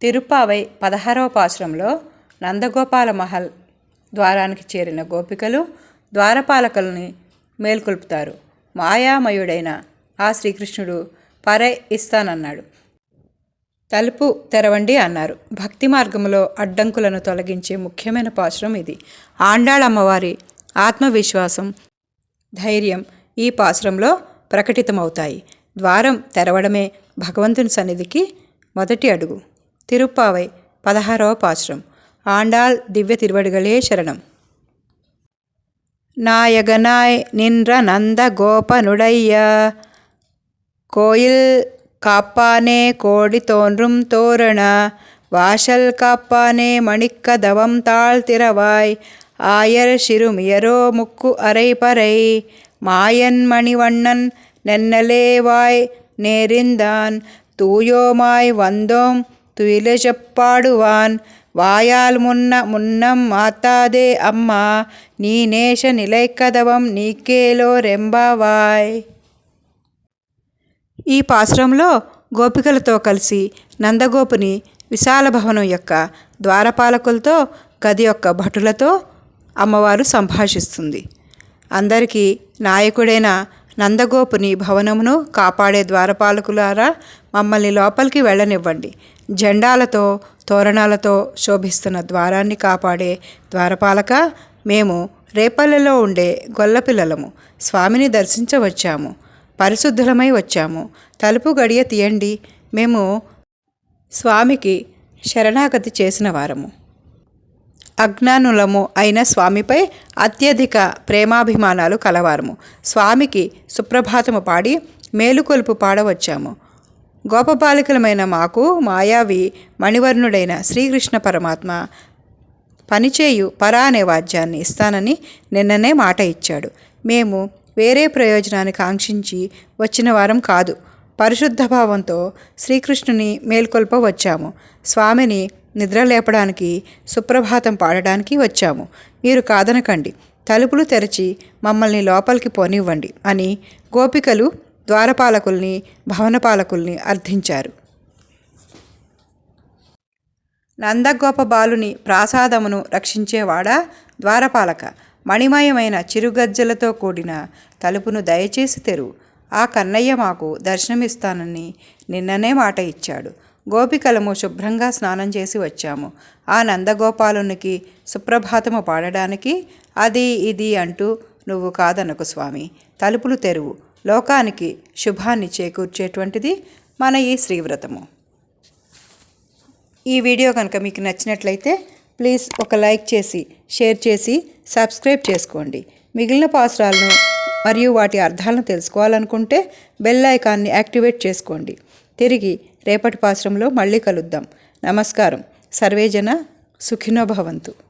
తిరుప్పావై పదహారవ పాశ్రంలో నందగోపాల మహల్ ద్వారానికి చేరిన గోపికలు ద్వారపాలకుల్ని మేల్కొల్పుతారు. మాయామయుడైన ఆ శ్రీకృష్ణుడు పరై ఇస్తానన్నాడు. తలుపు తెరవండి అన్నారు. భక్తి మార్గంలో అడ్డంకులను తొలగించే ముఖ్యమైన పాశ్రం ఇది. ఆండాళమ్మవారి ఆత్మవిశ్వాసం ధైర్యం ఈ పాశ్రంలో ప్రకటితమవుతాయి. ద్వారం తెరవడమే భగవంతుని సన్నిధికి మొదటి అడుగు. திருப்பாவை பதஹாரோ பாசுரம். ஆண்டாள் திவ்ய திருவடிகளே சரணம். நாயகனாய் நின்ற நந்த கோபனுடைய கோயில் காப்பானே கோடி தோன்றும் தோரண. வாசல் காப்பானே மணிக்கதவம் தாழ் திறவாய். ஆயர் சிறுமியரோ முக்கு அரை பறை மாயன் மணிவண்ணன் நென்னலேவாய் நேரிந்தான். தூயோமாய் வந்தோம் തുയില ചെപ്പാടുവാൻ വായാൽ మున్నం మాతాదే മാത്താതെ അമ്മ നീ നേശ నీకేలో రెంబావాయ్. ఈ పాశ్రంలో గోపికలతో కలిసి నందగోపుని విశాల భవనం యొక్క ద్వారపాలకులతో గది యొక్క భటులతో అమ్మవారు సంభాషిస్తుంది. అందరికీ నాయకుడైన నందగోపుని భవనమును కాపాడే ద్వారపాలకులారా మమ్మల్ని లోపలికి వెళ్ళనివ్వండి. జెండాలతో తోరణాలతో శోభిస్తున్న ద్వారాన్ని కాపాడే ద్వారపాలక మేము రేపల్లెలో ఉండే గొల్లపిల్లలము. స్వామిని దర్శించవచ్చాము. పరిశుద్ధులమై వచ్చాము. తలుపు గడియ తీయండి. మేము స్వామికి శరణాగతి చేసిన వారము. అజ్ఞానులము అయిన స్వామిపై అత్యధిక ప్రేమాభిమానాలు కలవారము. స్వామికి సుప్రభాతము పాడి మేలుకొలుపు పాడవచ్చాము. గోపబాలికలమైన మాకు మాయావి మణివర్ణుడైన శ్రీకృష్ణ పరమాత్మ పనిచేయు పరా అనే వాద్యాన్ని ఇస్తానని నిన్ననే మాట ఇచ్చాడు. మేము వేరే ప్రయోజనాన్ని కాంక్షించి వచ్చిన వారం కాదు. పరిశుద్ధ భావంతో శ్రీకృష్ణుని మేల్కొల్ప వచ్చాము. స్వామిని నిద్ర లేపడానికి సుప్రభాతం పాడడానికి వచ్చాము. మీరు కాదనకండి. తలుపులు తెరచి మమ్మల్ని లోపలికి పోనివ్వండి అని గోపికలు ద్వారపాలకుల్ని భవనపాలకుల్ని అర్థించారు. నందగోప బాలుని ప్రాసాదమును రక్షించేవాడా ద్వారపాలక? మణిమయమైన చిరుగజ్జలతో కూడిన తలుపును దయచేసి తెరువు ఆ కన్నయ్య మాకు దర్శనమిస్తానని నిన్ననే మాట ఇచ్చాడు. గోపికలము శుభ్రంగా స్నానం చేసి వచ్చాము. ఆ నందగోపాలునికి సుప్రభాతము పాడడానికి అది ఇది అంటూ నువ్వు కాదనకు స్వామి. తలుపులు తెరువు. లోకానికి శుభాన్ని చేకూర్చేటువంటిది మన ఈ శ్రీవ్రతము. ఈ వీడియో కనుక మీకు నచ్చినట్లయితే ప్లీజ్ ఒక లైక్ చేసి షేర్ చేసి సబ్స్క్రైబ్ చేసుకోండి. మిగిలిన పాసురాలను మరియు వాటి అర్థాలను తెలుసుకోవాలనుకుంటే బెల్ ఐకాన్ని యాక్టివేట్ చేసుకోండి. తిరిగి రేపటి పాశ్రంలో మళ్ళీ కలుద్దాం. నమస్కారం. సర్వేజన సుఖినో భవంతు.